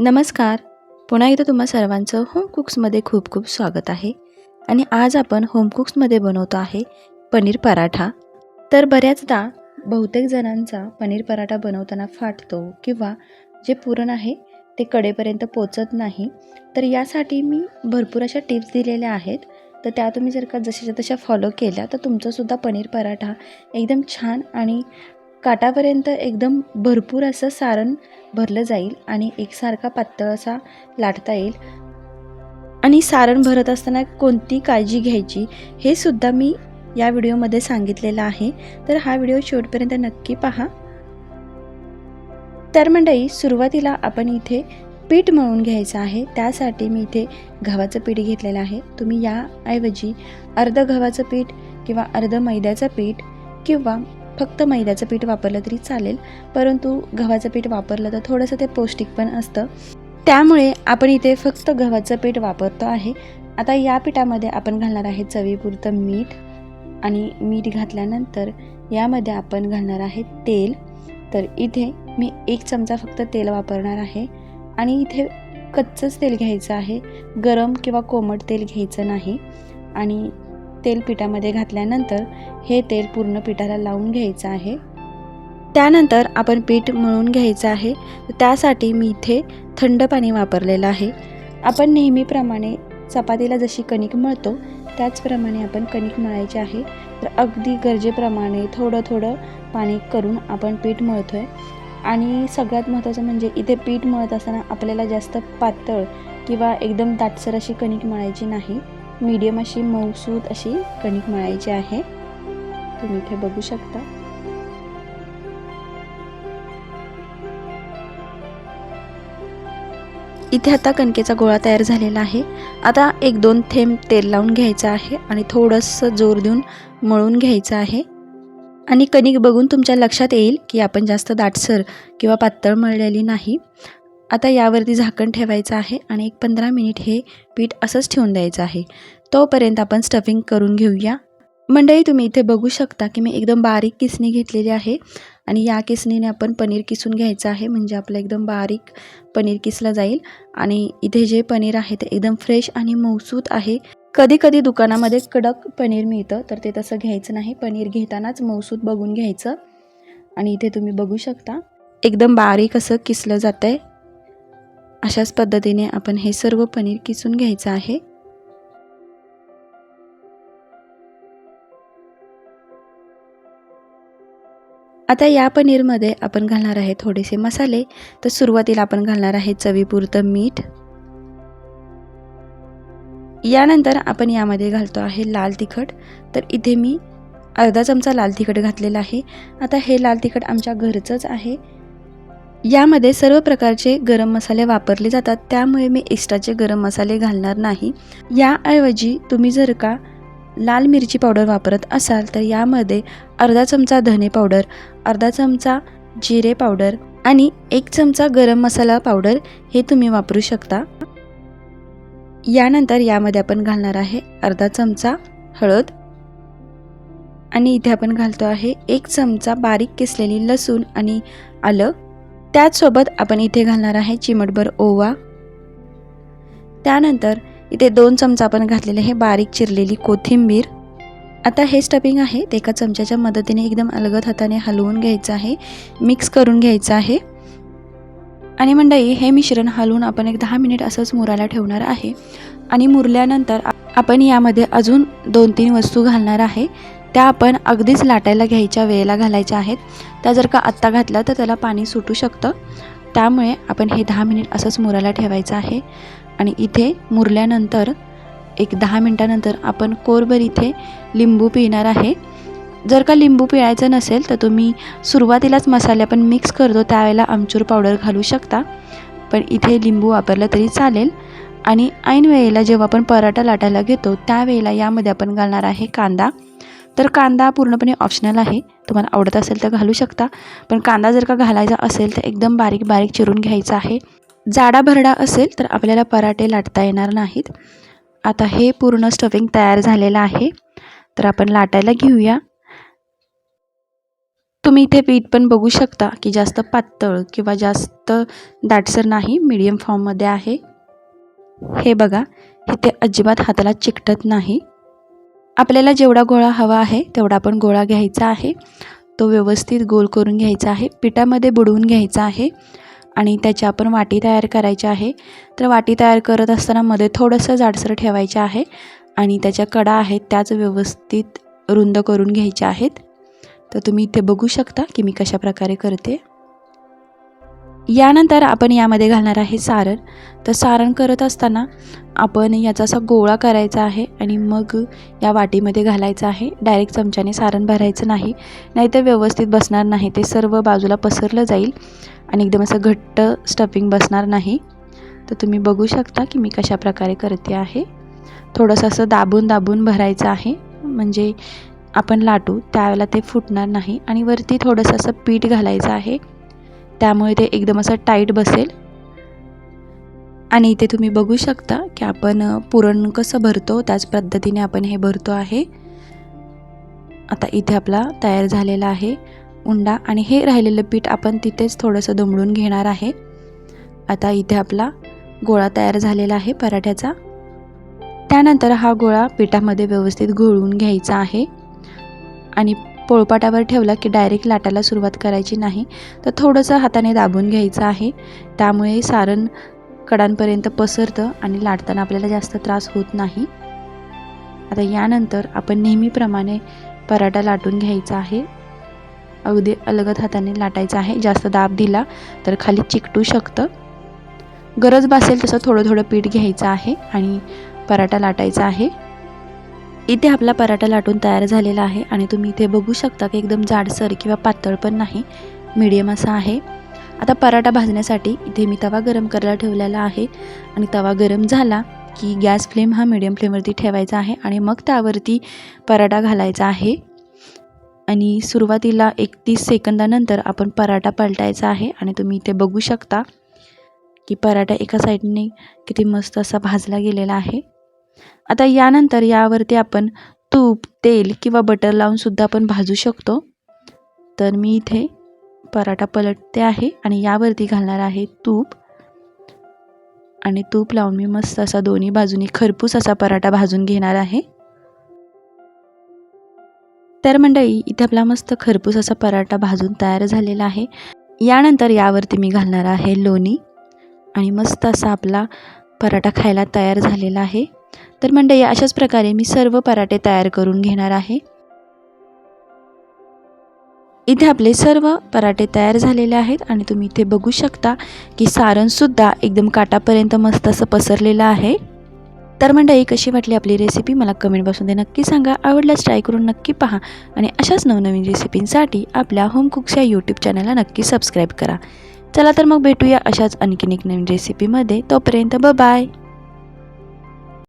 नमस्कार. पुन्हा एकदा तुम्हा सर्वांचं होम कुक्समध्ये खूप खूप स्वागत आहे. आणि आज आपण होम कुक्समध्ये बनवतो आहे पनीर पराठा. तर बऱ्याचदा बहुतेक जणांचा पनीर पराठा बनवताना फाटतो किंवा जे पुरण आहे ते कडेपर्यंत पोचत नाही. तर यासाठी मी भरपूर अशा टिप्स दिलेल्या आहेत. तर त्या तुम्ही जर का जशाच्या तशा फॉलो केल्या तर तुमचंसुद्धा पनीर पराठा एकदम छान आणि काटापर्यंत एकदम भरपूर असं सारण भरलं जाईल आणि एकसारखा पातळ असा लाटता येईल. आणि सारण भरत असताना कोणती काळजी घ्यायची हे सुद्धा मी या व्हिडिओमध्ये सांगितलेलं आहे. तर हा व्हिडिओ शेवटपर्यंत नक्की पहा. तर मंडळी सुरुवातीला आपण इथे पीठ मळून घ्यायचं आहे. त्यासाठी मी इथे गव्हाचं पीठ घेतलेलं आहे. तुम्ही याऐवजी अर्ध गव्हाचं पीठ किंवा अर्ध मैद्याचं पीठ किंवा फक्त मैद्याचं पीठ वापरलं तरी चालेल परंतु गव्हाचं पीठ वापरलं तर थोडंसं ते पौष्टिक पण असतं. त्यामुळे आपण इथे फक्त गव्हाचं पीठ वापरतो आहे. आता या पिठामध्ये आपण घालणार आहे चवीपुरतं मीठ आणि मीठ घातल्यानंतर यामध्ये आपण घालणार आहे तेल. तर इथे मी एक चमचा फक्त तेल वापरणार आहे आणि इथे कच्चंच तेल घ्यायचं आहे. गरम किंवा कोमट तेल घ्यायचं नाही आणि तेल पिठामध्ये घातल्यानंतर हे तेल पूर्ण पिठाला लावून घ्यायचं आहे. त्यानंतर आपण पीठ मळून घ्यायचं आहे. त्यासाठी मी इथे थंड पाणी वापरलेलं आहे. आपण नेहमीप्रमाणे चपातीला जशी कणिक मळतो त्याचप्रमाणे आपण कणिक मळायची आहे. तर अगदी गरजेप्रमाणे थोडं थोडं पाणी करून आपण पीठ मळतो आहे आणि सगळ्यात महत्त्वाचं म्हणजे इथे पीठ मळत असताना आपल्याला जास्त पातळ किंवा एकदम दाटसर अशी कणिक मळायची नाही. मीडियम अशी मऊसूद अशी कणिक मळायची आहे. तुम्ही इथे बघू शकता. इथे आता कणकेचा गोळा तयार झालेला आहे. आता एक दोन थेंब तेल लावून घ्यायचं आहे आणि थोडंसं जोर देऊन मळून घ्यायचं आहे. आणि कणिक बघून तुमच्या लक्षात येईल की आपण जास्त दाटसर किंवा पातळ मळलेली नाही. आता यावरती झाकण ठेवायचं आहे आणि एक पंधरा मिनिट हे पीठ असंच ठेवून द्यायचं आहे. तोपर्यंत आपण स्टफिंग करून घेऊया. मंडळी तुम्ही इथे बघू शकता की मी एकदम बारीक किसणी घेतलेली आहे आणि या किसणीने आपण पनीर किसून घ्यायचं आहे म्हणजे आपलं एकदम बारीक पनीर किसलं जाईल. आणि इथे जे पनीर आहे ते एकदम फ्रेश आणि मौसूत आहे. कधी कधी दुकानामध्ये कडक पनीर मिळतं तर ते तसं घ्यायचं नाही. पनीर घेतानाच मौसूत बघून घ्यायचं. आणि इथे तुम्ही बघू शकता एकदम बारीक असं किसलं जातं आहे अशाच पद्धतीने आपण हे सर्व पनीर किसून घ्यायचं आहे. आता या पनीरमध्ये आपण घालणार आहे थोडेसे मसाले. तर सुरुवातीला आपण घालणार आहे चवीपुरतं मीठ. यानंतर आपण यामध्ये घालतो आहे लाल तिखट. तर इथे मी अर्धा चमचा लाल तिखट घातलेला आहे. आता हे लाल तिखट आमच्या घरचंच आहे. यामध्ये सर्व प्रकारचे गरम मसाले वापरले जातात. त्यामुळे मी एक्स्ट्राचे गरम मसाले घालणार नाही. याऐवजी तुम्ही जर का लाल मिरची पावडर वापरत असाल तर यामध्ये अर्धा चमचा धने पावडर अर्धा चमचा जिरे पावडर आणि एक चमचा गरम मसाला पावडर हे तुम्ही वापरू शकता. यानंतर यामध्ये आपण घालणार आहे अर्धा चमचा हळद आणि इथे आपण घालतो आहे एक चमचा बारीक किसलेली लसूण आणि आलं. त्याचसोबत आपण इथे घालणार आहे चिमटभर ओवा. त्यानंतर इथे दोन चमचा आपण घातलेले आहे बारीक चिरलेली कोथिंबीर. आता हे स्टफिंग आहे ते एका चमच्याच्या मदतीने एकदम अलगद हाताने हलवून घ्यायचं आहे मिक्स करून घ्यायचं आहे. आणि मंडई हे मिश्रण हलवून आपण एक दहा मिनिट असंच मुरायला ठेवणार आहे. आणि मुरल्यानंतर आपण यामध्ये अजून दोन तीन वस्तू घालणार आहे. त्या आपण अगदीच लाटायला घ्यायच्या वेळेला घालायच्या आहेत. त्या जर का आत्ता घातल्या तर त्याला पाणी सुटू शकतं. त्यामुळे आपण हे दहा मिनिट असंच मुरायला ठेवायचं आहे. आणि इथे मुरल्यानंतर एक दहा मिनटानंतर आपण कोरभर इथे लिंबू पिणार आहे. जर का लिंबू पिळायचं नसेल तर तुम्ही सुरुवातीलाच मसाले आपण मिक्स करतो त्यावेळेला आमचूर पावडर घालू शकता. पण इथे लिंबू वापरलं तरी चालेल. आणि ऐन वेळेला जेव्हा आपण पराठा लाटायला घेतो त्यावेळेला यामध्ये आपण घालणार आहे कांदा. तर कांदा पूर्णपणे ऑप्शनल आहे. तुम्हाला आवडत असेल तर घालू शकता. पण कांदा जर का घालायचा असेल तर एकदम बारीक बारीक चिरून घ्यायचा आहे. जाडा भरडा असेल तर आपल्याला पराठे लाटता येणार नाहीत. आता हे पूर्ण स्टफिंग तयार झालेलं आहे. तर आपण लाटायला घेऊया. तुम्ही इथे पीठ पण बघू शकता की जास्त पातळ किंवा जास्त दाटसर नाही मीडियम फॉर्ममध्ये आहे. हे बघा इथे अजिबात हाताला चिकटत नाही. आपल्याला जेवढा गोळा हवा आहे तेवढा आपण गोळा घ्यायचा आहे. तो व्यवस्थित गोल करून घ्यायचा आहे. पिठामध्ये बुडवून घ्यायचा आहे. आणि त्याची आपण वाटी तयार करायची आहे. तर वाटी तयार करत असताना मध्ये थोडंसं जाडसर ठेवायचे आहे. आणि त्याच्या कडा आहेत त्याच व्यवस्थित रुंद करून घ्यायच्या आहेत. तर तुम्ही इथे बघू शकता की मी कशा प्रकारे करते. यानंतर आपण यामध्ये घालणार आहे सारण. तर सारण करत असताना आपण याचा असा गोळा करायचा आहे आणि मग या वाटीमध्ये घालायचं आहे. डायरेक्ट चमच्याने सारण भरायचं नाही. नाहीतर व्यवस्थित बसणार नाही. ते सर्व बाजूला पसरलं जाईल आणि एकदम असं घट्ट स्टफिंग बसणार नाही. तर तुम्ही बघू शकता की मी कशा प्रकारे करते आहे. थोडंसं असं दाबून दाबून भरायचं आहे. म्हणजे आपण लाटू त्यावेळेला ते फुटणार नाही. आणि वरती थोडंसं असं पीठ घालायचं आहे. त्यामुळे ते एकदम असं टाईट बसेल. आणि इथे तुम्ही बघू शकता की आपण पुरण कसं भरतो त्याच पद्धतीने आपण हे भरतो आहे. आता इथे आपला तयार झालेला आहे उंडा आणि हे राहिलेलं पीठ आपण तिथेच थोडंसं दमडून घेणार आहे. आता इथे आपला गोळा तयार झालेला आहे पराठ्याचा. त्यानंतर हा गोळा पिठामध्ये व्यवस्थित घोळून घ्यायचा आहे. आणि पोळपाटावर ठेवला की डायरेक्ट लाटायला सुरुवात करायची नाही तर थोडंसं हाताने दाबून घ्यायचं आहे. त्यामुळे सारण कडांपर्यंत पसरतं आणि लाटताना आपल्याला जास्त त्रास होत नाही. आता यानंतर आपण नेहमीप्रमाणे पराठा लाटून घ्यायचा आहे. अगदी अलगद हाताने लाटायचा आहे. जास्त दाब दिला तर खाली चिकटू शकतं. गरज भासेल तसं थोडं थोडं पीठ घ्यायचं आहे आणि पराठा लाटायचा आहे. इथे आपला पराठा लाटून तयार झालेला आहे आणि तुम्ही इथे बघू शकता की एकदम जाडसर किंवा पातळ पण नाही. मीडियम असा आहे. आता पराठा भाजण्यासाठी इथे मी तवा गरम करायला ठेवलेला आहे. आणि तवा गरम झाला की गॅस फ्लेम हा मिडियम फ्लेमवरती ठेवायचा आहे आणि मग त्यावरती पराठा घालायचा आहे. आणि सुरुवातीला एक तीस सेकंदानंतर आपण पराठा पलटायचा आहे आणि तुम्ही इथे बघू शकता की पराठा एका साईडने किती मस्त असा भाजला गेलेला आहे. आता यानंतर यावरती आपण तूप तेल किंवा बटर लावूनसुद्धा आपण भाजू शकतो. तर मी इथे पराठा पलटते आहे आणि यावरती घालणार आहे तूप. आणि तूप लावून मी मस्त असा दोन्ही बाजूनी खरपूस असा पराठा भाजून घेणार आहे. तर मंडळी इथे आपला मस्त खरपूस असा पराठा भाजून तयार झालेला आहे. यानंतर यावरती मी घालणार आहे लोणी. आणि मस्त असा आपला पराठा खायला तयार झालेला आहे. तर मंडळी अशाच प्रकारे मी सर्व पराठे तयार करून घेणार आहे. इथे आपले सर्व पराठे तयार झालेले आहेत आणि तुम्ही इथे बघू शकता की सारणसुद्धा एकदम काटापर्यंत मस्त असं पसरलेलं आहे. तर मंडळी कशी वाटली आपली रेसिपी मला कमेंट बॉक्समध्ये नक्की सांगा. आवडल्यास ट्राय करून नक्की पहा आणि अशाच नवनवीन रेसिपींसाठी आपल्या होम कुक्स या यूट्यूब चॅनलला नक्की सबस्क्राईब करा. चला तर मग भेटूया अशाच आणखीन एक नवीन रेसिपीमध्ये तोपर्यंत ब बाय